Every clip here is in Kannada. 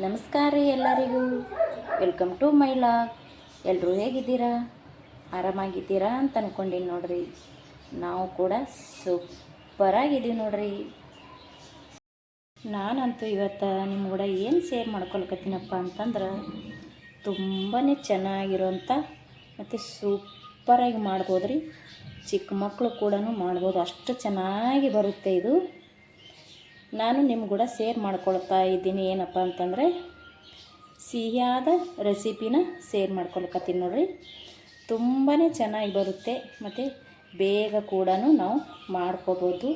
ನಮಸ್ಕಾರ ರೀ ಎಲ್ಲರಿಗೂ. ವೆಲ್ಕಮ್ ಟು ಮೈ ಲಾಗ್ ಎಲ್ಲರೂ ಹೇಗಿದ್ದೀರಾ? ಆರಾಮಾಗಿದ್ದೀರಾ ಅಂತ ಅಂದ್ಕೊಂಡಿನಿ ನೋಡ್ರಿ. ನಾವು ಕೂಡ ಸೂಪರಾಗಿದ್ದೀವಿ ನೋಡ್ರಿ. ನಾನಂತೂ ಇವತ್ತು ನಿಮ್ಮ ಕೂಡ ಏನು ಶೇರ್ ಮಾಡ್ಕೊಳ್ಕತ್ತೀನಪ್ಪ ಅಂತಂದ್ರೆ ತುಂಬಾ ಚೆನ್ನಾಗಿರೋಂಥ ಮತ್ತು ಸೂಪರಾಗಿ ಮಾಡ್ಬೋದು ರೀ ಚಿಕ್ಕ ಮಕ್ಕಳು ಕೂಡ ಮಾಡ್ಬೋದು. ಅಷ್ಟು ಚೆನ್ನಾಗಿ ಬರುತ್ತೆ ಇದು. ನಾನು ನಿಮ್ಮ ಕೂಡ ಶೇರ್ ಮಾಡ್ಕೊಳ್ತಾ ಇದ್ದೀನಿ. ಏನಪ್ಪ ಅಂತಂದರೆ, ಸಿಹಿಯಾದ ರೆಸಿಪಿನ ಶೇರ್ ಮಾಡ್ಕೊಳ್ಕತ್ತೀನಿ ನೋಡಿರಿ. ತುಂಬಾ ಚೆನ್ನಾಗಿ ಬರುತ್ತೆ. ಮತ್ತು ಬೇಗ ಕೂಡ ನಾವು ಮಾಡ್ಕೋಬೋದು.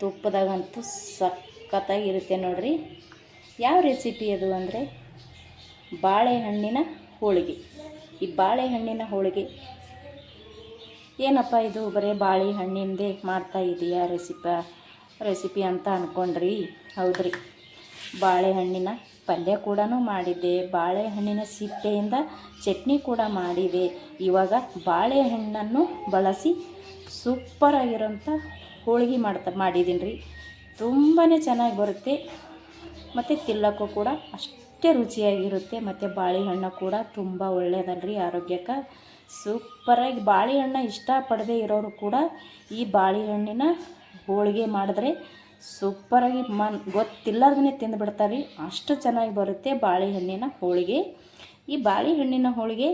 ತುಪ್ಪದಾಗಂತೂ ಸಖತ್ತಾಗಿರುತ್ತೆ ನೋಡ್ರಿ. ಯಾವ ರೆಸಿಪಿ ಅದು ಅಂದರೆ, ಬಾಳೆಹಣ್ಣಿನ ಹೋಳಿಗೆ. ಈ ಬಾಳೆಹಣ್ಣಿನ ಹೋಳಿಗೆ, ಏನಪ್ಪ ಇದು ಬರೀ ಬಾಳೆಹಣ್ಣಿಂದೇ ಮಾಡ್ತಾ ಇದೆಯಾ ರೆಸಿಪ ರೆಸಿಪಿ ಅಂತ ಅಂದ್ಕೊಂಡ್ರಿ ಹೌದ್ರಿ. ಬಾಳೆಹಣ್ಣಿನ ಪಲ್ಯ ಕೂಡ ಮಾಡಿದ್ದೆ. ಬಾಳೆಹಣ್ಣಿನ ಸಿಪ್ಪೆಯಿಂದ ಚಟ್ನಿ ಕೂಡ ಮಾಡಿದೆ. ಇವಾಗ ಬಾಳೆಹಣ್ಣನ್ನು ಬಳಸಿ ಸೂಪರಾಗಿರೋಂಥ ಹೋಳಿಗೆ ಮಾಡ್ತಾ ಮಾಡಿದ್ದೀನಿ ರೀ ತುಂಬಾ ಚೆನ್ನಾಗಿ ಬರುತ್ತೆ. ಮತ್ತು ತಿಲ್ಲಕ್ಕೂ ಕೂಡ ಅಷ್ಟೇ ರುಚಿಯಾಗಿರುತ್ತೆ. ಮತ್ತು ಬಾಳೆಹಣ್ಣು ಕೂಡ ತುಂಬ ಒಳ್ಳೆಯದಲ್ರಿ ಆರೋಗ್ಯಕ್ಕೆ. ಸೂಪರಾಗಿ ಬಾಳೆಹಣ್ಣು ಇಷ್ಟಪಡದೇ ಇರೋರು ಕೂಡ ಈ ಬಾಳೆಹಣ್ಣಿನ ಹೋಳಿಗೆ ಮಾಡಿದ್ರೆ ಸೂಪರಾಗಿ ಮನ್ ಗೊತ್ತಿಲ್ಲಾರ್ದೇ ತಿಂದುಬಿಡ್ತಾರೆ ಅಷ್ಟು ಚೆನ್ನಾಗಿ ಬರುತ್ತೆ ಬಾಳೆಹಣ್ಣಿನ ಹೋಳಿಗೆ. ಈ ಬಾಳೆಹಣ್ಣಿನ ಹೋಳಿಗೆ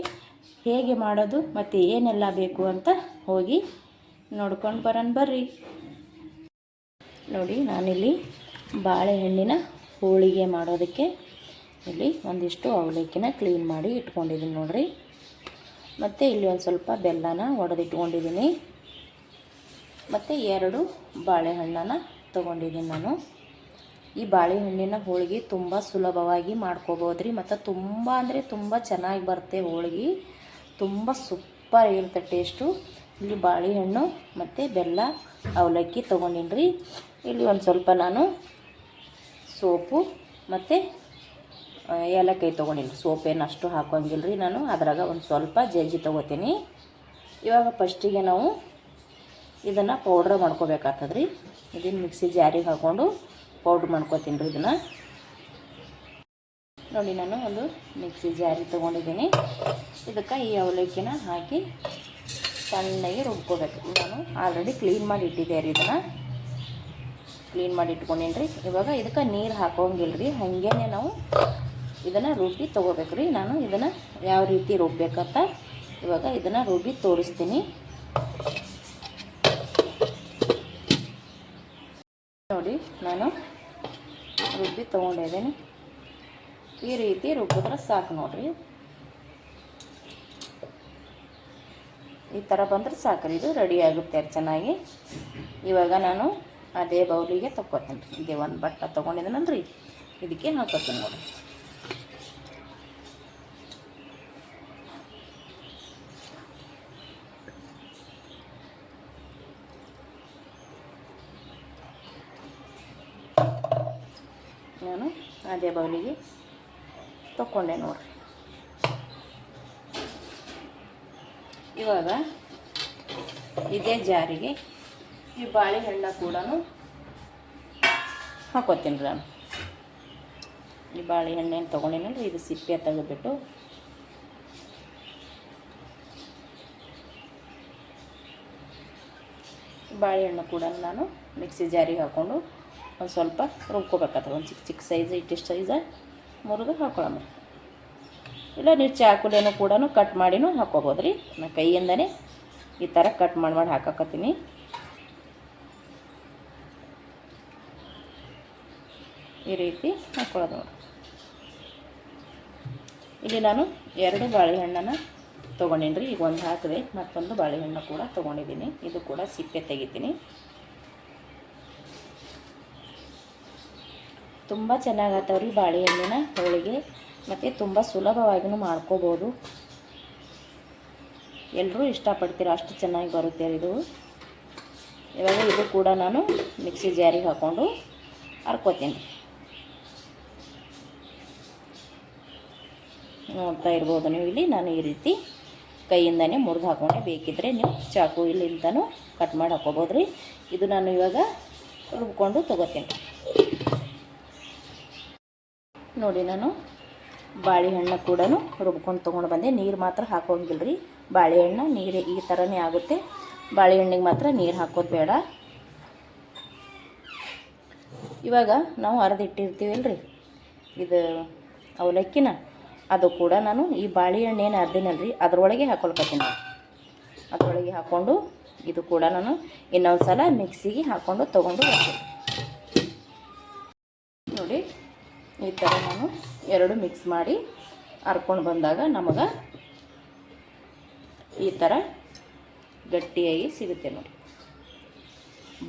ಹೇಗೆ ಮಾಡೋದು, ಮತ್ತು ಏನೆಲ್ಲ ಬೇಕು ಅಂತ ಹೋಗಿ ನೋಡ್ಕೊಂಡು ಬರೋಣ ಬರ್ರಿ. ನೋಡಿ, ನಾನಿಲ್ಲಿ ಬಾಳೆಹಣ್ಣಿನ ಹೋಳಿಗೆ ಮಾಡೋದಕ್ಕೆ ಇಲ್ಲಿ ಒಂದಿಷ್ಟು ಅವಲಕ್ಕಿನ ಕ್ಲೀನ್ ಮಾಡಿ ಇಟ್ಕೊಂಡಿದ್ದೀನಿ ನೋಡಿರಿ. ಮತ್ತು ಇಲ್ಲಿ ಒಂದು ಸ್ವಲ್ಪ ಬೆಲ್ಲನ ಒಡೆದಿಟ್ಕೊಂಡಿದ್ದೀನಿ. ಮತ್ತು ಎರಡು ಬಾಳೆಹಣ್ಣನ್ನು ತೊಗೊಂಡಿದ್ದೀನಿ ನಾನು. ಈ ಬಾಳೆಹಣ್ಣಿನ ಹೋಳಿಗೆ ತುಂಬ ಸುಲಭವಾಗಿ ಮಾಡ್ಕೋಬೋದು ರೀ ಮತ್ತು ತುಂಬ ಅಂದರೆ ತುಂಬ ಚೆನ್ನಾಗಿ ಬರುತ್ತೆ ಹೋಳಿಗೆ. ತುಂಬ ಸೂಪರ್ ಇರುತ್ತೆ ಟೇಸ್ಟು. ಇಲ್ಲಿ ಬಾಳೆಹಣ್ಣು ಮತ್ತು ಬೆಲ್ಲ ಅವಲಕ್ಕಿ ತೊಗೊಂಡಿನಿ ರೀ ಇಲ್ಲಿ ಒಂದು ಸ್ವಲ್ಪ ನಾನು ಸೋಪು ಮತ್ತು ಏಲಕ್ಕಾಯಿ ತೊಗೊಂಡಿನಿ ಸೋಪೇನು ಅಷ್ಟು ಹಾಕೋಂಗಿಲ್ಲ ರೀ ನಾನು. ಅದ್ರಾಗ ಒಂದು ಸ್ವಲ್ಪ ಜಜ್ಜಿ ತೊಗೋತೀನಿ. ಇವಾಗ ಫಸ್ಟಿಗೆ ನಾವು ಇದನ್ನು ಪೌಡ್ರ್ ಮಾಡ್ಕೋಬೇಕಾಗ್ತದೆ ರೀ ಇದನ್ನು ಮಿಕ್ಸಿ ಜಾರಿಗೆ ಹಾಕ್ಕೊಂಡು ಪೌಡ್ರ್ ಮಾಡ್ಕೋತೀನಿ ರೀ ಇದನ್ನು. ನೋಡಿ ನಾನು ಒಂದು ಮಿಕ್ಸಿ ಜಾರಿ ತೊಗೊಂಡಿದ್ದೀನಿ. ಇದಕ್ಕೆ ಈ ಅವಲಕ್ಕಿನ ಹಾಕಿ ಸಣ್ಣಗೆ ರುಬ್ಕೋಬೇಕು. ನಾನು ಆಲ್ರೆಡಿ ಕ್ಲೀನ್ ಮಾಡಿ ಇಟ್ಟಿದ್ದೆ ರೀ ಇದನ್ನು. ಕ್ಲೀನ್ ಮಾಡಿ ಇಟ್ಕೊಂಡೀನಿ ರೀ. ಇವಾಗ ಇದಕ್ಕೆ ನೀರು ಹಾಕೋಂಗಿಲ್ಲ ರೀ ಹಾಗೇ ನಾವು ಇದನ್ನು ರುಬ್ಬಿ ತೊಗೋಬೇಕು ರೀ ನಾನು ಇದನ್ನು ಯಾವ ರೀತಿ ರುಬ್ಬೇಕಂತ ಇವಾಗ ಇದನ್ನು ರುಬ್ಬಿ ತೋರಿಸ್ತೀನಿ ನೋಡಿ ನಾನು ರುಬ್ಬಿ ತೊಗೊಂಡಿದ್ದೀನಿ ಈ ರೀತಿ ರುಬ್ಬಿದ್ರೆ ಸಾಕು ನೋಡಿರಿ. ಈ ಥರ ಬಂದರೆ ಸಾಕು ಇದು ರೆಡಿ ಆಗುತ್ತೆ ಚೆನ್ನಾಗಿ. ಇವಾಗ ನಾನು ಅದೇ ಬೌಲಿಗೆ ತೊಗೊತೀನಿ ರೀ. ಇದೇ ಒಂದು ಬಟ್ಟ ತೊಗೊಂಡಿದ್ದೀನಲ್ರಿ ಇದಕ್ಕೆ ಹಾಕೋತೀನಿ ನೋಡಿ ನಾನು ಅದೇ ಬೌಲಿಗೆ. ತಗೊಂಡೆ ನೋಡ್ರಿ. ಇವಾಗ ಇದೇ ಜಾರಿಗೆ ಈ ಬಾಳೆಹಣ್ಣ ಕೂಡ ಹಾಕೋತೀನಿ ರೀ ನಾನು. ಈ ಬಾಳೆಹಣ್ಣೇನು ತೊಗೊಂಡಿನಲ್ರಿ ಇದು ಸಿಪ್ಪೆ ತೆಗೆದುಬಿಟ್ಟು. ಬಾಳೆಹಣ್ಣು ಕೂಡ ನಾನು ಮಿಕ್ಸಿ ಜಾರಿಗೆ ಹಾಕ್ಕೊಂಡು ಒಂದು ಸ್ವಲ್ಪ ರುಬ್ಕೋಬೇಕಾಗ್ತದೆ ಒಂದು ಚಿಕ್ಕ ಚಿಕ್ಕ ಸೈಜ್ ಇಟ್ಟಿಷ್ಟು ಸೈಜ ಮುರಿದು ಹಾಕೊಳ್ಳೋಣ. ಇಲ್ಲ, ನೀವು ಚಾಕುಲೇನು ಕೂಡ ಕಟ್ ಮಾಡಿನೂ ಹಾಕ್ಕೋಬೋದು ರೀ ನಾನು ಕೈಯಿಂದನೇ ಈ ಥರ ಕಟ್ ಮಾಡಿ ಮಾಡಿ ಹಾಕಕತ್ತೀನಿ. ಈ ರೀತಿ ಹಾಕ್ಕೊಳ್ಳೋದು ನೋಡಿ. ಇಲ್ಲಿ ನಾನು ಎರಡು ಬಾಳೆಹಣ್ಣನ್ನು ತೊಗೊಂಡೀನಿ ರೀ ಈಗ ಒಂದು ಹಾಕಿದೆ ಮತ್ತೊಂದು ಬಾಳೆಹಣ್ಣು ಕೂಡ ತೊಗೊಂಡಿದ್ದೀನಿ. ಇದು ಕೂಡ ಸಿಪ್ಪೆ ತೆಗಿತೀನಿ. ತುಂಬ ಚೆನ್ನಾಗತ್ತವ ರೀ ಬಾಳೆಹಣ್ಣಿನ ಹೋಳಿಗೆ ಮತ್ತು ತುಂಬ ಸುಲಭವಾಗಿಯೂ ಮಾಡ್ಕೋಬೋದು. ಎಲ್ಲರೂ ಇಷ್ಟಪಡ್ತೀರ? ಅಷ್ಟು ಚೆನ್ನಾಗಿ ಬರುತ್ತೆ ಇದು. ಇವಾಗ ಇದು ಕೂಡ ನಾನು ಮಿಕ್ಸಿ ಜಾರಿಗೆ ಹಾಕ್ಕೊಂಡು ಹರ್ಕೋತೀನಿ ನೋಡ್ತಾ ಇರ್ಬೋದು ನೀವು ಇಲ್ಲಿ. ನಾನು ಈ ರೀತಿ ಕೈಯಿಂದನೇ ಮುರಿದು ಹಾಕೊಂಡೆ. ಬೇಕಿದ್ದರೆ ನೀವು ಚಾಕು ಇಲ್ಲಿಂದನೂ ಕಟ್ ಮಾಡಿ ಹಾಕ್ಕೋಬೋದು ರೀ ಇದು ನಾನು ಇವಾಗ ರುಬ್ಕೊಂಡು ತೊಗೋತೀನಿ. ನೋಡಿ ನಾನು ಬಾಳೆಹಣ್ಣು ಕೂಡ ರುಬ್ಕೊಂಡು ತೊಗೊಂಡು ಬಂದೆ. ನೀರು ಮಾತ್ರ ಹಾಕೋಂಗಿಲ್ಲ ರೀ ಬಾಳೆಹಣ್ಣು ನೀರು ಈ ಥರನೇ ಆಗುತ್ತೆ. ಬಾಳೆಹಣ್ಣಿಗೆ ಮಾತ್ರ ನೀರು ಹಾಕೋದು ಬೇಡ. ಇವಾಗ ನಾವು ಅರ್ದಿಟ್ಟಿರ್ತೀವಲ್ಲ ರೀ ಇದು ಅವಲಕ್ಕಿನ. ಅದು ಕೂಡ ನಾನು ಈ ಬಾಳೆಹಣ್ಣು ಏನು ಅರ್ದಿನಲ್ಲ ರೀ ಅದರೊಳಗೆ ಹಾಕೊಳ್ಕತ್ತೀನಿ ಅದರೊಳಗೆ ಹಾಕ್ಕೊಂಡು ಇದು ಕೂಡ ನಾನು ಇನ್ನೊಂದು ಸಲ ಮಿಕ್ಸಿಗೆ ಹಾಕ್ಕೊಂಡು ತೊಗೊಂಡು ಬರ್ತೀನಿ ಈ ಥರ ನಾನು ಎರಡು ಮಿಕ್ಸ್ ಮಾಡಿ ಹರ್ಕೊಂಡು ಬಂದಾಗ ನಮಗೆ ಈ ಥರ ಗಟ್ಟಿಯಾಗಿ ಸಿಗುತ್ತೆ ನೋಡಿ.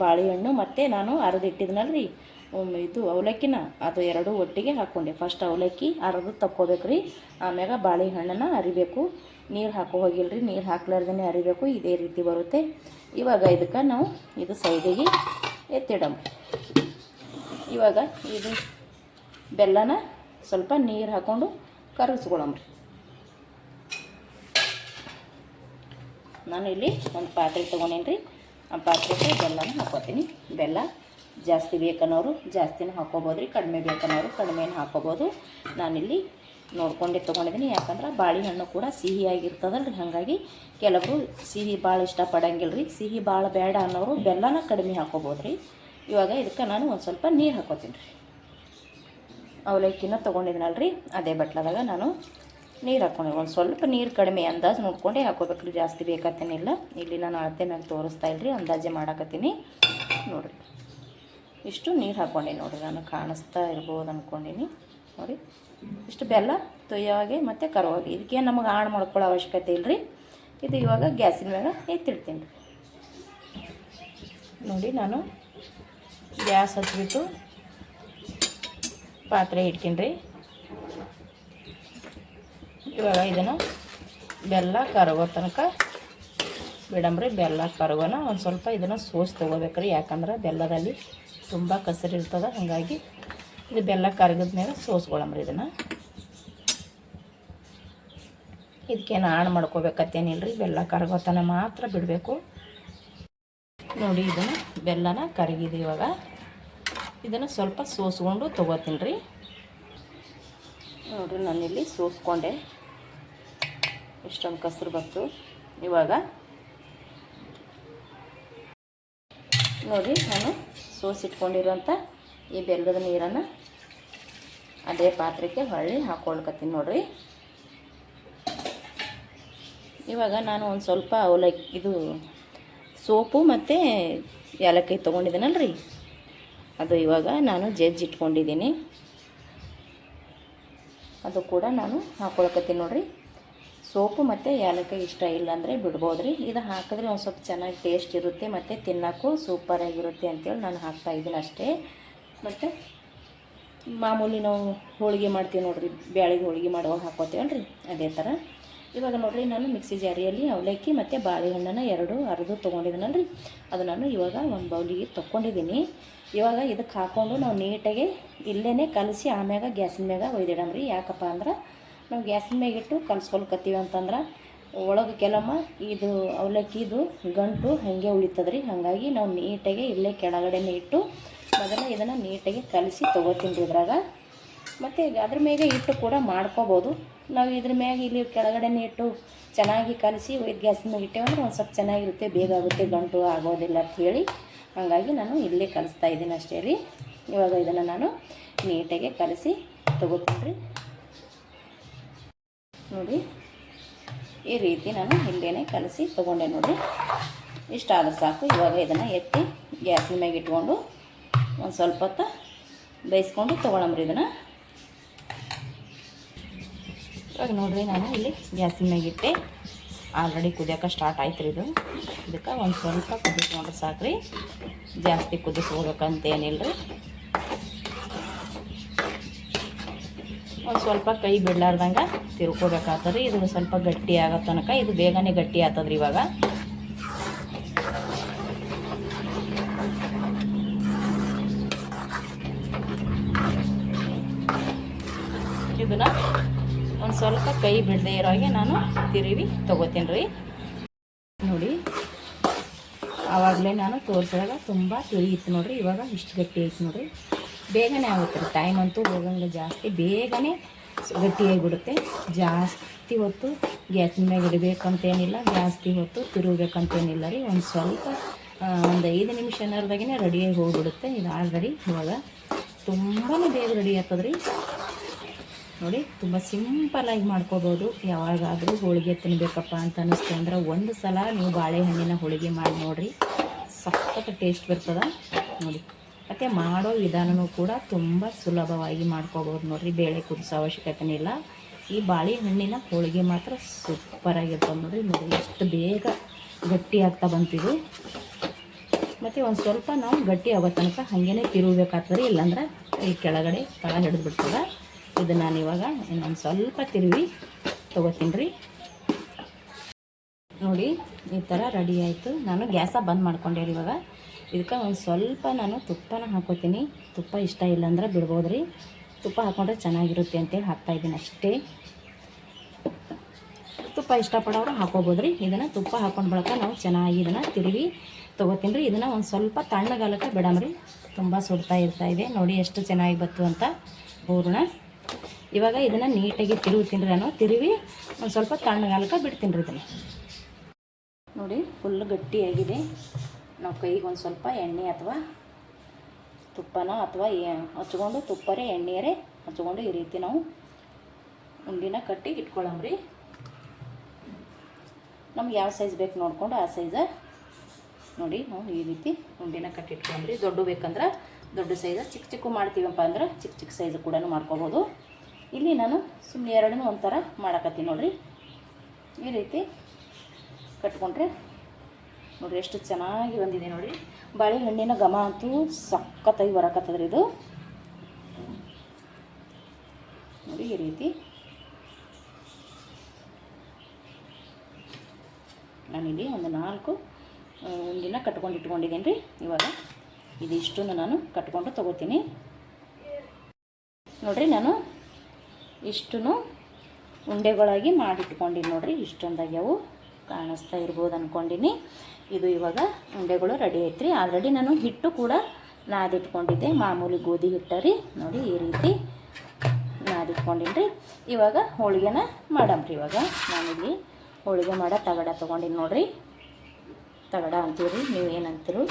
ಬಾಳೆಹಣ್ಣು ಮತ್ತು ನಾನು ಅರ್ದಿಟ್ಟಿದ್ನಲ್ಲ ರೀ ಇದು ಅವಲಕ್ಕಿನ, ಅದು ಎರಡು ಒಟ್ಟಿಗೆ ಹಾಕ್ಕೊಂಡೆ ಫಸ್ಟ್ ಅವಲಕ್ಕಿ, ಅರ್ದು ತಕ್ಕೋಬೇಕು ರೀ ಆಮ್ಯಾಗ ಬಾಳೆಹಣ್ಣನ್ನು ಅರಿಬೇಕು. ನೀರು ಹಾಕೋ ಹೋಗಿಲ್ಲ ರೀ ನೀರು ಹಾಕ್ಲಾರ್ದೇ ಅರಿಬೇಕು. ಇದೇ ರೀತಿ ಬರುತ್ತೆ. ಇವಾಗ ಇದಕ್ಕೆ ನಾವು ಇದು ಸೈಡಿಗೆ ಎತ್ತಿಡಮ್ ಇವಾಗ ಇದು ಬೆಲ್ಲನ ಸ್ವಲ್ಪ ನೀರು ಹಾಕ್ಕೊಂಡು ಕರಗಿಸ್ಕೊಳಮ್ರಿ. ನಾನು ಇಲ್ಲಿ ಒಂದು ಪಾತ್ರೆ ತೊಗೊಂಡೇನಿ ರೀ ಆ ಪಾತ್ರೆಗೆ ಬೆಲ್ಲನ ಹಾಕೋತೀನಿ. ಬೆಲ್ಲ ಜಾಸ್ತಿ ಬೇಕನ್ನೋರು ಜಾಸ್ತಿನೂ ಹಾಕೋಬೋದು ರೀ ಕಡಿಮೆ ಬೇಕನ್ನೋರು ಕಡಿಮೆನೂ ಹಾಕೋಬೋದು. ನಾನಿಲ್ಲಿ ನೋಡ್ಕೊಂಡೆ ತೊಗೊಂಡಿದ್ದೀನಿ ಯಾಕಂದ್ರೆ ಬಾಳೆಹಣ್ಣು ಕೂಡ ಸಿಹಿಯಾಗಿರ್ತದಲ್ಲ ರೀ ಹಾಗಾಗಿ ಕೆಲವರು ಸಿಹಿ ಭಾಳ ಇಷ್ಟಪಡಂಗಿಲ್ಲ ರೀ ಸಿಹಿ ಭಾಳ ಬೇಡ ಅನ್ನೋರು ಬೆಲ್ಲನ ಕಡಿಮೆ ಹಾಕೋಬೋದು ರೀ ಇವಾಗ ಇದಕ್ಕೆ ನಾನು ಒಂದು ಸ್ವಲ್ಪ ನೀರು ಹಾಕೋತೀನಿ ರೀ ಅವಲಕ್ಕಿನ ತೊಗೊಂಡಿದ್ದೀನಲ್ಲ ರೀ ಅದೇ ಬಟ್ಲದಾಗ ನಾನು ನೀರು ಹಾಕ್ಕೊಂಡೆ ಒಂದು ಸ್ವಲ್ಪ ನೀರು ಕಡಿಮೆ ಅಂದಾಜು ನೋಡ್ಕೊಂಡೆ ಹಾಕೋಬೇಕು ರೀ ಜಾಸ್ತಿ ಬೇಕತ್ತೇನಿಲ್ಲ ಇಲ್ಲಿ ನಾನು ಅಳತೆ ನಾನು ತೋರಿಸ್ತಾ ಇಲ್ರಿ, ಅಂದಾಜೆ ಮಾಡಕತ್ತೀನಿ. ನೋಡಿರಿ. ಇಷ್ಟು ನೀರು ಹಾಕ್ಕೊಂಡೆ ನೋಡಿರಿ, ನಾನು ಕಾಣಿಸ್ತಾ ಇರ್ಬೋದು ಅಂದ್ಕೊಂಡಿನಿ ನೋಡಿ, ಇಷ್ಟು ಬೆಲ್ಲ ತೊಯ್ಯವಾಗೆ ಮತ್ತು ಕರವಾಗಿ. ಇದಕ್ಕೆ ನಮಗೆ ಆಣ್ ಮಾಡ್ಕೊಳ್ಳೋ ಅವಶ್ಯಕತೆ ಇಲ್ಲರಿ ಇದು ಇವಾಗ ಗ್ಯಾಸಿನ ಮ್ಯಾಗ ಎತ್ತಿಡ್ತೀನಿ. ನೋಡಿ, ನಾನು ಗ್ಯಾಸ್ ಹಚ್ಬಿಟ್ಟು ಪಾತ್ರೆ ಇಡ್ತೀನಿ ರೀ ಇವಾಗ ಇದನ್ನು ಬೆಲ್ಲ, ಕರಗೋ ತನಕ ಬಿಡಂಬ್ರಿ, ಬೆಲ್ಲ, ಕರಗೋನ ಒಂದು ಸ್ವಲ್ಪ ಇದನ್ನು ಸೋಸಿ ತೊಗೋಬೇಕ್ರಿ. ಯಾಕಂದ್ರೆ ಬೆಲ್ಲದಲ್ಲಿ ತುಂಬ ಕಸರಿರ್ತದೆ ಹಾಗಾಗಿ ಇದು ಬೆಲ್ಲ ಕರಗಿದ್ಮೇಲೆ ಸೋಸ್ಕೊಳಂಬ್ರಿ ಇದನ್ನು. ಇದಕ್ಕೇನು ಆಣ್ ಮಾಡ್ಕೋಬೇಕತ್ತೇನಿಲ್ಲ ರೀ ಬೆಲ್ಲ ಕರಗೋತನ ಮಾತ್ರ ಬಿಡಬೇಕು. ನೋಡಿ, ಇದನ್ನು ಬೆಲ್ಲನ ಕರಗಿದೆ ಇವಾಗ ಇದನ್ನು ಸ್ವಲ್ಪ ಸೋಸ್ಕೊಂಡು ತೊಗೋತೀನಿ ರೀ. ನೋಡಿರಿ, ನಾನಿಲ್ಲಿ ಸೋಸ್ಕೊಂಡೆ. ಇಷ್ಟೊಂದು ಕಸರು ಬಂತು. ಇವಾಗ ನೋಡಿ, ನಾನು ಸೋಸಿಟ್ಕೊಂಡಿರೋಂಥ ಈ ಬೆಲ್ಲದ ನೀರನ್ನು ಅದೇ ಪಾತ್ರೆಗೆ ಹೊಳ್ಳಿ ಹಾಕೊಳ್ಕತ್ತೀನಿ ನೋಡಿರಿ. ಇವಾಗ ನಾನು ಒಂದು ಸ್ವಲ್ಪ ಅವಲಕ್ಕಿ, ಇದು ಸೋಪು ಮತ್ತು ಏಲಕ್ಕಿ ತೊಗೊಂಡಿದ್ದೀನಲ್ರಿ ಅದು ಇವಾಗ ನಾನು ಜಜ್ಜಿ ಇಟ್ಕೊಂಡಿದ್ದೀನಿ. ಅದು ಕೂಡ ನಾನು ಹಾಕ್ಕೊಳಕತ್ತೀನಿ ನೋಡಿರಿ. ಸೋಪು ಮತ್ತು ಏಲಕ್ಕಿ ಇಷ್ಟ ಇಲ್ಲ ಅಂದರೆ ಬಿಡ್ಬೋದು ರೀ ಇದು ಹಾಕಿದ್ರೆ ಒಂದು ಸ್ವಲ್ಪ ಚೆನ್ನಾಗಿ ಟೇಸ್ಟ್ ಇರುತ್ತೆ ಮತ್ತು ತಿನ್ನೋಕ್ಕೂ ಸೂಪರಾಗಿರುತ್ತೆ ಅಂತೇಳಿ ನಾನು ಹಾಕ್ತಾಯಿದ್ದೀನಿ ಅಷ್ಟೇ. ಮತ್ತು ಮಾಮೂಲಿ ನಾವು ಹೋಳಿಗೆ ಮಾಡ್ತೀವಿ ನೋಡಿರಿ. ಬ್ಯಾಳಿಗೆ ಹೋಳಿಗೆ ಮಾಡುವಾಗ ಹಾಕೋತೀವಲ್ಲ ರೀ ಅದೇ ಥರ ಇವಾಗ ನೋಡಿರಿ ನಾನು ಮಿಕ್ಸಿ ಜಾರಿಯಲ್ಲಿ ಅವಲಕ್ಕಿ ಮತ್ತು ಬಾಳೆಹಣ್ಣನ್ನು ಎರಡು ಅರ್ದು ತೊಗೊಂಡಿದ್ದೀನಲ್ಲ ರೀ ಅದು ನಾನು ಇವಾಗ ಒಂದು ಬೌಲಿಗೆ ತೊಗೊಂಡಿದ್ದೀನಿ ಇವಾಗ ಇದಕ್ಕೆ ಹಾಕ್ಕೊಂಡು ನಾವು ನೀಟಾಗಿ ಇಲ್ಲೇ ಕಲಸಿ ಆಮ್ಯಾಗ ಗ್ಯಾಸಿನ ಮ್ಯಾಗ ಒಯ್ದಿಡಮ್ರಿ ಯಾಕಪ್ಪ ಅಂದ್ರೆ ನಾವು ಗ್ಯಾಸಿನ ಮ್ಯಾಗ ಇಟ್ಟು ಕಲ್ಸ್ಕೊಳ್ಕತ್ತೀವಿ ಅಂತಂದ್ರೆ ಒಳಗೆ ಕೆಲವೊಮ್ಮ ಇದು ಅವಲಕ್ಕಿದು ಗಂಟು ಹಾಗೆ ರೀ. ಹಾಗಾಗಿ ನಾವು ನೀಟಾಗಿ ಇಲ್ಲೇ ಕೆಳಗಡೆನೇ ಇಟ್ಟು ಮೊದಲು ಇದನ್ನು ನೀಟಾಗಿ ಕಲಸಿ ತೊಗೋತೀನಿ ರೀ ಇದ್ರಾಗ. ಮತ್ತು ಅದ್ರ ಮ್ಯಾಗೆ ಇಟ್ಟು ಕೂಡ ಮಾಡ್ಕೋಬೋದು. ನಾವು ಇದ್ರ ಮ್ಯಾಗ ಇಲ್ಲಿ ಕೆಳಗಡೆನೇ ಇಟ್ಟು ಚೆನ್ನಾಗಿ ಕಲಸಿ ಒಯ್ದು ಗ್ಯಾಸಿನ ಮ್ಯಾಗ ಇಟ್ಟೇವಂದ್ರೆ ಒಂದು ಸ್ವಲ್ಪ ಚೆನ್ನಾಗಿರುತ್ತೆ, ಬೇಗ ಆಗುತ್ತೆ, ಗಂಟು ಆಗೋದಿಲ್ಲ ಅಂತ ಹೇಳಿ. ಹಾಗಾಗಿ ನಾನು ಇಲ್ಲೇ ಕಲಿಸ್ತಾ ಇದ್ದೀನಿ ಅಷ್ಟೇ ರೀ. ಇವಾಗ ಇದನ್ನು ನಾನು ನೀಟಾಗಿ ಕಲಸಿ ತಗೋತೀನಿ ನೋಡಿ, ಈ ರೀತಿ ನಾನು ಇಲ್ಲೇ ಕಲಸಿ ತೊಗೊಂಡೆ ನೋಡಿ. ಇಷ್ಟಾದ್ರೆ ಸಾಕು, ಇವಾಗ ಇದನ್ನು ಎತ್ತಿ ಗ್ಯಾಸಿನ ಮ್ಯಾಗೆ ಇಟ್ಕೊಂಡು ಒಂದು ಸ್ವಲ್ಪ ಹೊತ್ತು ಬೇಯಿಸ್ಕೊಂಡು ತೊಗೊಳಮ್ರಿ ಇದನ್ನು. ಇವಾಗ ನೋಡಿರಿ, ನಾನು ಇಲ್ಲಿ ಗ್ಯಾಸಿನ ಮ್ಯಾಗ ಇಟ್ಟೆ. ಆಲ್ರೆಡಿ ಕುದಿಯೋಕೆ ಸ್ಟಾರ್ಟ್ ಆಯ್ತು ರೀ ಇದು. ಇದಕ್ಕೆ ಒಂದು ಸ್ವಲ್ಪ ಕುದಿಸ್ಕೊಂಡ್ರೆ ಸಾಕು ರೀ ಜಾಸ್ತಿ ಕುದಿಸ್ಕೋಬೇಕಂತೇನಿಲ್ಲ ರೀ ಒಂದು ಸ್ವಲ್ಪ ಕೈ ಬಿಡ್ಲಾರ್ದಂಗೆ ತಿರ್ಕೋಬೇಕಾಗ್ತದೆ ರೀ ಇದು ಸ್ವಲ್ಪ ಗಟ್ಟಿ ಆಗೋ ತನಕ ಇದು ಬೇಗನೆ ಗಟ್ಟಿ ಆಗ್ತದ್ರಿ ಇವಾಗ. ಇದನ್ನು ಸ್ವಲ್ಪ ಕೈ ಬಿಡದೆ ಇರೋ ಹಾಗೆ ನಾನು ತಿರುವಿ ತಗೋತೀನಿ ರೀ. ನೋಡಿ, ಆವಾಗಲೇ ನಾನು ತೋರಿಸಿದಾಗ ತುಂಬ ತಿಳಿ ಇತ್ತು ನೋಡಿರಿ, ಇವಾಗ ಇಷ್ಟು ಗಟ್ಟಿ ಐತೆ ನೋಡಿರಿ. ಬೇಗನೆ ಆಗುತ್ತೆ ರೀ ಟೈಮ್ ಅಂತೂ ಹೋಗಂಗಿಲ್ಲ ಜಾಸ್ತಿ. ಬೇಗನೆ ಗಟ್ಟಿ ಗಟ್ಟಿಯಾಗಿಬಿಡುತ್ತೆ ಜಾಸ್ತಿ ಹೊತ್ತು ಗ್ಯಾಸಿನ ಮ್ಯಾಗ ಇಡಬೇಕಂತೇನಿಲ್ಲ, ಜಾಸ್ತಿ ಹೊತ್ತು ತಿರುಗಬೇಕಂತೇನಿಲ್ಲ ರೀ. ಒಂದು ಸ್ವಲ್ಪ ಒಂದು ಐದು ನಿಮಿಷ ಅನ್ನೋದಾಗಿನೇ ರೆಡಿಯಾಗಿ ಹೋಗಿಬಿಡುತ್ತೆ. ಇದು ಆಲ್ರೆಡಿ ಇವಾಗ ತುಂಬಾ ಬೇಗ ರೆಡಿ ಆಗ್ತದೆ ನೋಡಿ, ತುಂಬ ಸಿಂಪಲಾಗಿ ಮಾಡ್ಕೋಬೋದು. ಯಾವಾಗಾದರೂ ಹೋಳಿಗೆ ತಿನ್ನಬೇಕಪ್ಪ ಅಂತ ಅನ್ನಿಸ್ತು ಅಂದ್ರೆ ಒಂದು ಸಲ ನೀವು ಬಾಳೆಹಣ್ಣಿನ ಹೋಳಿಗೆ ಮಾಡಿ ನೋಡಿರಿ. ಸಖತ್ ಟೇಸ್ಟ್ ಬರ್ತದೆ. ನೋಡಿ, ಮತ್ತು ಮಾಡೋ ವಿಧಾನವೂ ಕೂಡ ತುಂಬ ಸುಲಭವಾಗಿ ಮಾಡ್ಕೋಬೋದು ನೋಡಿರಿ. ಬೇಳೆ ಕುದಿಸೋ ಅವಶ್ಯಕತೆ ಇಲ್ಲ. ಈ ಬಾಳೆಹಣ್ಣಿನ ಹೋಳಿಗೆ ಮಾತ್ರ ಸೂಪರಾಗಿರ್ತದೆ ನೋಡಿರಿ. ನೋಡಿ, ಎಷ್ಟು ಬೇಗ ಗಟ್ಟಿ ಆಗ್ತಾ ಬಂತಿದು. ಮತ್ತು ಒಂದು ಸ್ವಲ್ಪ ನಾವು ಗಟ್ಟಿ ಆಗೋ ತನಕ ಹಾಗೇನೆ ತಿರುಗಬೇಕಾಗ್ತದೆ. ಇಲ್ಲಾಂದ್ರೆ ಈ ಕೆಳಗಡೆ ತಳ ಹಿಡಿದು ಬಿಡ್ತದೆ ಇದು ನಾನು ಇವಾಗ ಇನ್ನೊಂದು ಸ್ವಲ್ಪ ತಿರುವಿ ತೊಗೋತೀನಿ ರೀ ನೋಡಿ, ಈ ಥರ ರೆಡಿ ಆಯಿತು. ನಾನು ಗ್ಯಾಸ ಬಂದ್ ಮಾಡ್ಕೊಂಡೆ ರೀ ಇವಾಗ. ಇದಕ್ಕೆ ಒಂದು ಸ್ವಲ್ಪ ನಾನು ತುಪ್ಪನ ಹಾಕೋತೀನಿ. ತುಪ್ಪ ಇಷ್ಟ ಇಲ್ಲ ಅಂದ್ರೆ ಬಿಡ್ಬೋದು ರೀ ತುಪ್ಪ ಹಾಕೊಂಡ್ರೆ ಚೆನ್ನಾಗಿರುತ್ತೆ ಅಂತೇಳಿ ಹಾಕ್ತಾಯಿದ್ದೀನಿ ಅಷ್ಟೇ. ತುಪ್ಪ ಇಷ್ಟಪಡೋರು ಹಾಕೋಬೋದು ರೀ ಇದನ್ನು ತುಪ್ಪ ಹಾಕೊಂಡು ಬಳಕ ನಾವು ಚೆನ್ನಾಗಿ ಇದನ್ನು ತಿರುವಿ ತೊಗೋತೀನಿ ರೀ ಇದನ್ನು ಒಂದು ಸ್ವಲ್ಪ ತಣ್ಣಗಾಲಕ್ಕೆ ಬಿಡಮ್ರಿ. ತುಂಬ ಸುಡ್ತಾ ಇರ್ತಾ ಇದೆ. ನೋಡಿ ಎಷ್ಟು ಚೆನ್ನಾಗಿ ಬತ್ತು ಅಂತ. ಹೂರಣ. ಇವಾಗ ಇದನ್ನು ನೀಟಾಗಿ ತಿರುಗ್ತೀನಿ ರೀ ನಾನು. ತಿರುವಿ ಒಂದು ಸ್ವಲ್ಪ ತಣ್ಣಗಾಲಕ್ಕೆ ಬಿಡ್ತೀನಿ ರೀ ಇದನ್ನು. ನೋಡಿ ಫುಲ್ ಗಟ್ಟಿಯಾಗಿದೆ. ನಾವು ಕೈಗೆ ಒಂದು ಸ್ವಲ್ಪ ಎಣ್ಣೆ ಅಥವಾ ತುಪ್ಪನ ಅಥವಾ ಹಚ್ಕೊಂಡು ತುಪ್ಪರೇ ಎಣ್ಣೆಯರೇ ಹಚ್ಕೊಂಡು ಈ ರೀತಿ ನಾವು ಉಂಡಿನ ಕಟ್ಟಿ ಇಟ್ಕೊಳ್ಳಮ್ರಿ ನಮ್ಗೆ ಯಾವ ಸೈಜ್ ಬೇಕು ನೋಡಿಕೊಂಡು ಆ ಸೈಜ ನೋಡಿ ನಾವು ಈ ರೀತಿ ಉಂಡಿನ ಕಟ್ಟಿ ಇಟ್ಕೊಂಡ್ರಿ ದೊಡ್ಡ ಬೇಕಂದ್ರೆ ದೊಡ್ಡ ಸೈಜ್ ಚಿಕ್ಕ ಚಿಕ್ಕ ಮಾಡ್ತೀವಪ್ಪ ಅಂದ್ರೆ ಚಿಕ್ಕ ಚಿಕ್ಕ ಸೈಜ್ ಕೂಡ ಮಾಡ್ಕೋಬೋದು. ಇಲ್ಲಿ ನಾನು ಸುಮ್ಮನೆ ಎರಡನ್ನೂ ಒಂಥರ ಮಾಡಕತ್ತೀನಿ ನೋಡ್ರಿ. ಈ ರೀತಿ ಕಟ್ಕೊಂಡ್ರೆ ನೋಡ್ರಿ ಎಷ್ಟು ಚೆನ್ನಾಗಿ ಬಂದಿದೆ ನೋಡ್ರಿ. ಬಾಳೆಹಣ್ಣಿನ ಘಮ ಅಂತೂ ಸಖತ್ತಾಗಿ ಬರಕತ್ತದ್ರಿ ಇದು. ನೋಡಿ ಈ ರೀತಿ. ನಾನಿಲ್ಲಿ ಒಂದು ನಾಲ್ಕು ಒಂದಿನ ಕಟ್ಕೊಂಡು ಇಟ್ಕೊಂಡಿದ್ದೀನಿ ರೀ ಇವಾಗ. ಇದಿಷ್ಟನ್ನು ನಾನು ಕಟ್ಕೊಂಡು ತೊಗೋತೀನಿ. ನೋಡಿರಿ ನಾನು ಇಷ್ಟನ್ನು ಉಂಡೆಗಳಾಗಿ ಮಾಡಿಟ್ಕೊಂಡಿನಿ ಇಷ್ಟೊಂದಾಗಿ ಅವು ಕಾಣಿಸ್ತಾ ಇರ್ಬೋದು ಅಂದ್ಕೊಂಡಿನಿ ಇದು ಇವಾಗ ಉಂಡೆಗಳು ರೆಡಿ ಐತ್ರಿ. ಆಲ್ರೆಡಿ ನಾನು ಹಿಟ್ಟು ಕೂಡ ನಾದಿಟ್ಕೊಂಡಿದ್ದೆ. ಮಾಮೂಲಿ ಗೋಧಿ ಹಿಟ್ಟ ರೀ. ನೋಡಿ ಈ ರೀತಿ ನಾದಿಟ್ಕೊಂಡಿನಿ ರೀ ಇವಾಗ ಹೋಳಿಗೆನ ಮಾಡಮ್ರಿ ಇವಾಗ. ನಾನಿಲ್ಲಿ ಹೋಳಿಗೆ ಮಾಡ ತಗಡ ತೊಗೊಂಡಿನಿ ನೋಡಿರಿ. ತಗಡ ಅಂತೀರಿ ನೀವು ಏನಂತೀರು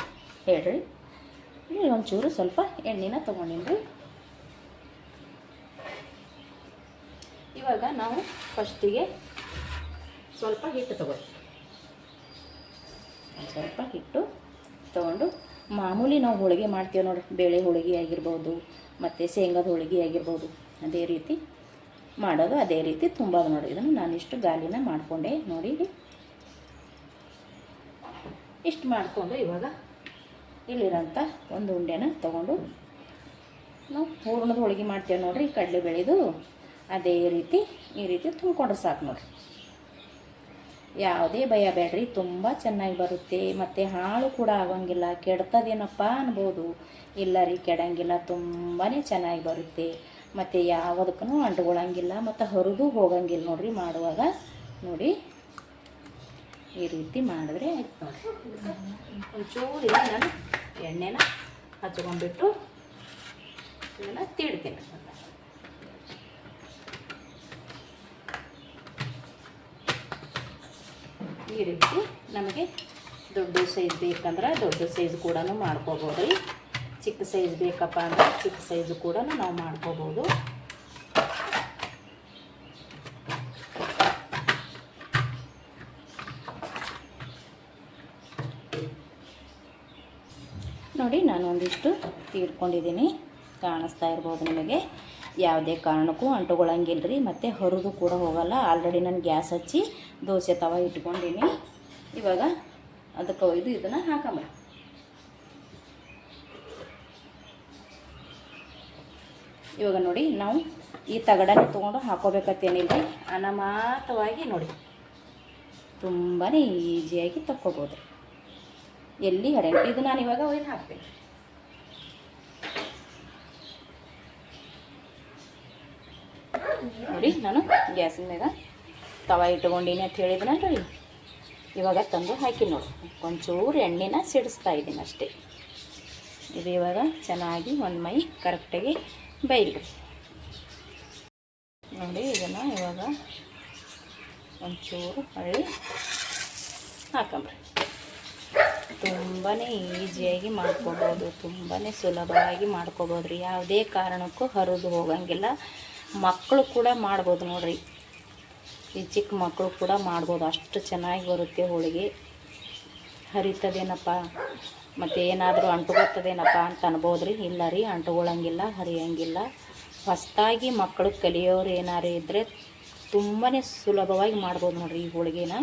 ಹೇಳ್ರಿ. ಇಲ್ಲಿ ಒಂಚೂರು ಸ್ವಲ್ಪ ಎಣ್ಣೆನ ತೊಗೊಂಡಿನಿ ಇವಾಗ ನಾವು ಫಸ್ಟಿಗೆ ಸ್ವಲ್ಪ ಹಿಟ್ಟು ತೊಗೊಳ್ತೀವಿ ಸ್ವಲ್ಪ ಹಿಟ್ಟು ತೊಗೊಂಡು ಮಾಮೂಲಿ ನಾವು ಹೋಳಿಗೆ ಮಾಡ್ತೀವಿ ನೋಡಿ ಬೇಳೆ ಹೋಳಿಗೆ ಆಗಿರ್ಬೋದು, ಮತ್ತು ಶೇಂಗಾದ ಹೋಳಿಗೆ ಆಗಿರ್ಬೋದು, ಅದೇ ರೀತಿ ಮಾಡೋದು ಅದೇ ರೀತಿ ತುಂಬೋದು ನೋಡಿ ಇದನ್ನು ನಾನಿಷ್ಟು ಗಾಲಿನ ಮಾಡಿಕೊಂಡೆ ನೋಡಿ. ಇಷ್ಟು ಮಾಡಿಕೊಂಡು ಇವಾಗ ಇಲ್ಲಿರೋಂಥ ಒಂದು ಉಂಡೆನ ತೊಗೊಂಡು ನಾವು ಹೂರ್ಣದ ಹೋಳಿಗೆ ಮಾಡ್ತೇವೆ ನೋಡಿರಿ, ಕಡಲೆ ಬೆಳೆದು. ಅದೇ ರೀತಿ ಈ ರೀತಿ ತುಂಬಿಕೊಂಡ್ರೆ ಸಾಕು ನೋಡಿರಿ. ಯಾವುದೇ ಭಯ ಬೇಡ್ರಿ, ತುಂಬ ಚೆನ್ನಾಗಿ ಬರುತ್ತೆ. ಮತ್ತು ಹಾಳು ಕೂಡ ಆಗೋಂಗಿಲ್ಲ, ಕೆಡ್ತದೇನಪ್ಪ ಅನ್ಬೋದು. ಇಲ್ಲ ರೀ, ಕೆಡಂಗಿಲ್ಲ ತುಂಬಾ ಚೆನ್ನಾಗಿ ಬರುತ್ತೆ. ಮತ್ತು ಯಾವುದಕ್ಕೂ ಅಂಟ್ಕೊಳ್ಳೋಂಗಿಲ್ಲ ಮತ್ತು ಹರಿದು ಹೋಗಂಗಿಲ್ಲ ನೋಡಿರಿ ಮಾಡುವಾಗ. ನೋಡಿ, ಈ ರೀತಿ ಮಾಡಿದ್ರೆ ಆಯ್ತು ನೋಡಿರಿ. ಒಂಚೂರು ನಾನು ಎಣ್ಣೆನ ಹಚ್ಕೊಂಡ್ಬಿಟ್ಟು ಇದನ್ನ ತೀಡ್ತೀನಿ ಈ ರೀತಿ ನಮಗೆ ದೊಡ್ಡ ಸೈಜ್ ಬೇಕಂದ್ರೆ ದೊಡ್ಡ ಸೈಜ್ ಕೂಡ ಮಾಡ್ಕೋಬೋದು ರೀ. ಚಿಕ್ಕ ಸೈಜ್ ಬೇಕಪ್ಪ ಅಂದ್ರೆ ಚಿಕ್ಕ ಸೈಜು ಕೂಡ ನಾವು ಮಾಡ್ಕೋಬೋದು ನೋಡಿ ನಾನು ಒಂದಿಷ್ಟು ತೀಡ್ಕೊಂಡಿದ್ದೀನಿ ಕಾಣಿಸ್ತಾ ಇರ್ಬೋದು ನಿಮಗೆ. ಯಾವುದೇ ಕಾರಣಕ್ಕೂ ಅಂಟುಗೊಳಂಗಿಲ್ಲ ರೀ ಮತ್ತು ಹೊರದು ಕೂಡ ಹೋಗಲ್ಲ. ಆಲ್ರೆಡಿ ನಾನು ಗ್ಯಾಸ್ ಹಚ್ಚಿ ದೋಸೆ ತವ ಇಟ್ಕೊಂಡಿನಿ. ಇವಾಗ ಅದಕ್ಕೆ ಒಯ್ದು ಇದನ್ನು ಹಾಕಂಬ ಇವಾಗ ನೋಡಿ, ನಾವು ಈ ತಗಡನ್ನು ತೊಗೊಂಡು ಹಾಕೋಬೇಕತ್ತೇನಿಲ್ಲ ಅನಮಾತವಾಗಿ ನೋಡಿ. ತುಂಬಾ ಈಜಿಯಾಗಿ ತಕ್ಕೋಬೋದು. ಎಲ್ಲಿ ಹರೇ ಇದು ನಾನು ಇವಾಗ ಒಯ್ದು ಹಾಕ್ತೀನಿ. ನೋಡಿ, ನಾನು ಗ್ಯಾಸಿನ ಮ್ಯಾಗ ತವ ಇಟ್ಕೊಂಡಿನಿ ಅಂತ ಹೇಳಿದ್ನಲ್ಲ ರೀ ಇವಾಗ ತಂದು ಹಾಕಿ ನೋಡಿ. ಒಂಚೂರು ಎಣ್ಣೆನ ಸಿಡಿಸ್ತಾ ಇದ್ದೀನಿ ಅಷ್ಟೇ. ಇದು ಇವಾಗ ಚೆನ್ನಾಗಿ ಒಂದು ಮೈ ಕರೆಕ್ಟಾಗಿ ಬೈಲ್ರಿ ನೋಡಿ, ಇದನ್ನು ಇವಾಗ ಒಂಚೂರು ಹಳ್ಳಿ ಹಾಕಂಬ್ರಿ. ತುಂಬಾ ಈಸಿಯಾಗಿ ಮಾಡ್ಕೋಬೋದು ತುಂಬಾ ಸುಲಭವಾಗಿ ಮಾಡ್ಕೋಬೋದು ರೀ ಯಾವುದೇ ಕಾರಣಕ್ಕೂ ಹರಿದು ಹೋಗಂಗಿಲ್ಲ. ಮಕ್ಕಳು ಕೂಡ ಮಾಡ್ಬೋದು ನೋಡ್ರಿ. ಈ ಚಿಕ್ಕ ಮಕ್ಕಳು ಕೂಡ ಮಾಡ್ಬೋದು. ಅಷ್ಟು ಚೆನ್ನಾಗಿ ಬರುತ್ತೆ ಹೋಳಿಗೆ. ಹರಿತದೇನಪ್ಪ? ಮತ್ತು ಏನಾದರೂ ಅಂಟುಗೊತ್ತದೇನಪ್ಪ ಅಂತ ಅನ್ಬೋದು ರೀ ಇಲ್ಲ ರೀ, ಅಂಟುಗೊಳಂಗಿಲ್ಲ, ಹರಿಯಂಗಿಲ್ಲ. ಹೊಸ್ತಾಗಿ ಮಕ್ಕಳು ಕಲಿಯೋರು ಏನಾರು ಇದ್ದರೆ ತುಂಬಾ ಸುಲಭವಾಗಿ ಮಾಡ್ಬೋದು ನೋಡ್ರಿ ಈ ಹೋಳಿಗೆನ.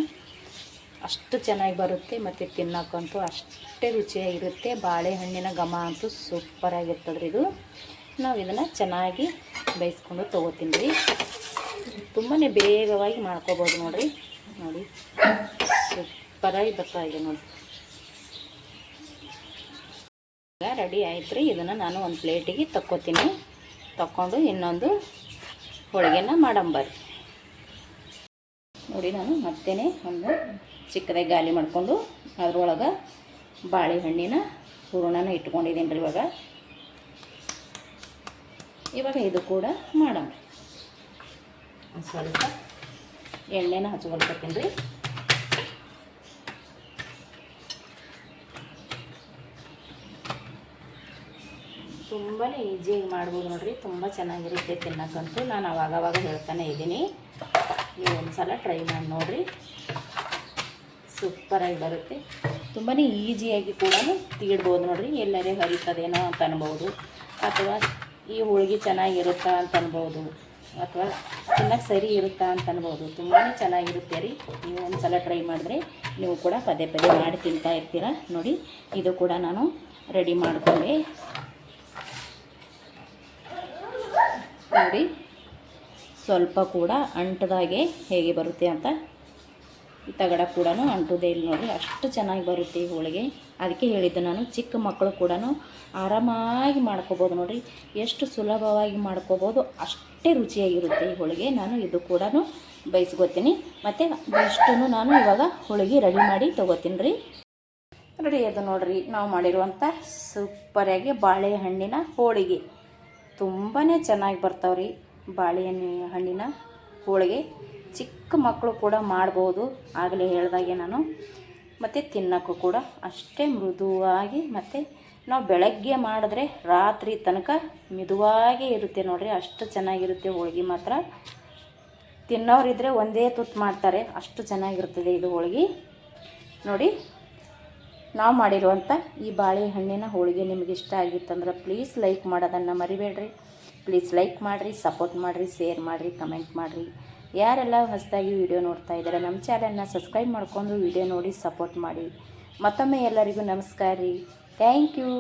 ಅಷ್ಟು ಚೆನ್ನಾಗಿ ಬರುತ್ತೆ ಮತ್ತು ತಿನ್ನೋಕ್ಕಂತೂ ಅಷ್ಟೇ ರುಚಿಯಾಗಿರುತ್ತೆ. ಬಾಳೆಹಣ್ಣಿನ ಘಮ ಅಂತೂ ಸೂಪರಾಗಿರ್ತದ್ರಿ ಇದು. ನಾವು ಇದನ್ನು ಚೆನ್ನಾಗಿ ಬೇಯಿಸ್ಕೊಂಡು ತೊಗೋತೀನಿ ರೀ. ತುಂಬಾ ಬೇಗವಾಗಿ ಮಾಡ್ಕೋಬೋದು ನೋಡಿರಿ. ನೋಡಿ ಸೂಪರಾಗಿ ಬರ್ತಾ ಇದೆ ನೋಡಿ. ರೆಡಿ ಆಯ್ತು ರೀ. ಇದನ್ನು ನಾನು ಒಂದು ಪ್ಲೇಟಿಗೆ ತಕ್ಕೋತೀನಿ. ತಕ್ಕೊಂಡು ಇನ್ನೊಂದು ಹೋಳಿಗೆನ ಮಾಡಂಬರ್ರಿ ನೋಡಿ, ನಾನು ಮತ್ತೇ ಒಂದು ಚಿಕ್ಕದಾಗಿ ಗಾಲಿ ಮಾಡಿಕೊಂಡು ಅದರೊಳಗೆ ಬಾಳೆಹಣ್ಣಿನ ಹೂರಣನ ಇಟ್ಕೊಂಡಿದ್ದೀನಿ ರೀ ಇವಾಗ. ಇವಾಗ ಇದು ಕೂಡ ಮಾಡೋಣ. ಸ್ವಲ್ಪ ಎಣ್ಣೆನ ಹಚ್ಕೊಳ್ತೀನಿ ತುಂಬಾ ಈಸಿಯಾಗಿ ಮಾಡ್ಬೋದು ನೋಡ್ರಿ, ತುಂಬ ಚೆನ್ನಾಗಿರುತ್ತೆ ತಿನ್ನೋಕ್ಕಂತೂ. ನಾನು ಅವಾಗವಾಗ ಹೇಳ್ತಾನೆ ಇದ್ದೀನಿ. ನೀವು ಒಂದು ಸಲ ಟ್ರೈ ಮಾಡಿ ನೋಡಿರಿ. ಸೂಪರಾಗಿ ಬರುತ್ತೆ. ತುಂಬಾ ಈಸಿಯಾಗಿ ಕೂಡ ತೀಡ್ಬೋದು ನೋಡ್ರಿ. ಎಲ್ಲರೇ ಹರಿತದೇನೋ ಅಂತ ಅನ್ಬೋದು. ಅಥವಾ ಈ ಹೋಳಿಗೆ ಚೆನ್ನಾಗಿರುತ್ತಾ ಅಂತ ಅನ್ಬೋದು. ಅಥವಾ ತಿನ್ನಕ್ಕೆ ಸರಿ ಇರುತ್ತಾ ಅಂತ ಅನ್ಬೋದು. ತುಂಬಾ ಚೆನ್ನಾಗಿರುತ್ತೆ ರೀ. ನೀವು ಒಂದು ಸಲ ಟ್ರೈ ಮಾಡಿದ್ರೆ ನೀವು ಕೂಡ ಪದೇ ಪದೇ ಮಾಡಿ ತಿಂತಾ ಇರ್ತೀರ. ನೋಡಿ, ಇದು ಕೂಡ ನಾನು ರೆಡಿ ಮಾಡಿಕೊಂಡೆ. ನೋಡಿ, ಸ್ವಲ್ಪ ಕೂಡ ಅಂಟದಾಗೆ ಹೇಗೆ ಬರುತ್ತೆ ಅಂತ ತಗಡ ಕೂಡ ಅಂಟುದೇ ಇಲ್ಲ ನೋಡಿ ಅಷ್ಟು ಚೆನ್ನಾಗಿ ಬರುತ್ತೆ ಈ ಹೋಳಿಗೆ. ಅದಕ್ಕೆ ಹೇಳಿದ್ದು ನಾನು ಚಿಕ್ಕ ಮಕ್ಕಳು ಕೂಡ ಆರಾಮಾಗಿ ಮಾಡ್ಕೋಬೋದು ನೋಡಿರಿ. ಎಷ್ಟು ಸುಲಭವಾಗಿ ಮಾಡ್ಕೋಬೋದು ಅಷ್ಟೇ ರುಚಿಯಾಗಿರುತ್ತೆ ಈ ಹೋಳಿಗೆ. ನಾನು ಇದು ಕೂಡ ಬಯಸ್ಕೋತೀನಿ. ಮತ್ತು ಇಷ್ಟು ನಾನು ಇವಾಗ ಹೋಳಿಗೆ ರೆಡಿ ಮಾಡಿ ತೊಗೋತೀನಿ ರೀ ರೆಡಿ ಅದು ನೋಡಿರಿ. ನಾವು ಮಾಡಿರುವಂಥ ಸೂಪರಾಗಿ ಬಾಳೆಹಣ್ಣಿನ ಹೋಳಿಗೆ. ತುಂಬಾ ಚೆನ್ನಾಗಿ ಬರ್ತಾವ್ರಿ ಬಾಳೆಹಣ್ಣಿನ ಹಣ್ಣಿನ ಹೋಳಿಗೆ. ಚಿಕ್ಕ ಮಕ್ಕಳು ಕೂಡ ಮಾಡ್ಬೋದು. ಆಗಲೇ ಹೇಳಿದಾಗೆ ನಾನು. ಮತ್ತು ತಿನ್ನೋಕ್ಕೂ ಕೂಡ ಅಷ್ಟೇ ಮೃದುವಾಗಿ ಮತ್ತು ನಾವು ಬೆಳಗ್ಗೆ ಮಾಡಿದ್ರೆ ರಾತ್ರಿ ತನಕ ಮಿದುವಾಗೇ ಇರುತ್ತೆ ನೋಡಿರಿ. ಅಷ್ಟು ಚೆನ್ನಾಗಿರುತ್ತೆ ಹೋಳಿಗೆ ಮಾತ್ರ. ತಿನ್ನೋರಿದ್ದರೆ ಒಂದೇ ತುತ್ತು ಮಾಡ್ತಾರೆ. ಅಷ್ಟು ಚೆನ್ನಾಗಿರ್ತದೆ ಇದು ಹೋಳಿಗೆ. ನೋಡಿ, ನಾವು ಮಾಡಿರುವಂಥ ಈ ಬಾಳೆಹಣ್ಣಿನ ಹೋಳಿಗೆ ನಿಮಗೆ ಇಷ್ಟ ಆಗಿತ್ತಂದ್ರೆ ಪ್ಲೀಸ್ ಲೈಕ್ ಮಾಡೋದನ್ನು ಮರಿಬೇಡ್ರಿ. ಪ್ಲೀಸ್ ಲೈಕ್ ಮಾಡಿರಿ ಸಪೋರ್ಟ್ ಮಾಡಿರಿ ಶೇರ್ ಮಾಡಿರಿ ಕಮೆಂಟ್ ಮಾಡಿರಿ. ಯಾರೆಲ್ಲ ಹೊಸದಾಗಿ ವಿಡಿಯೋ ನೋಡ್ತಾ ಇದ್ದಾರೆ, ನಮ್ಮ ಚಾನಲ್ನ ಸಬ್ಸ್ಕ್ರೈಬ್ ಮಾಡ್ಕೊಂಡು ವಿಡಿಯೋ ನೋಡಿ ಸಪೋರ್ಟ್ ಮಾಡಿ. ಮತ್ತೊಮ್ಮೆ ಎಲ್ಲರಿಗೂ ನಮಸ್ಕಾರ ರೀ. Thank you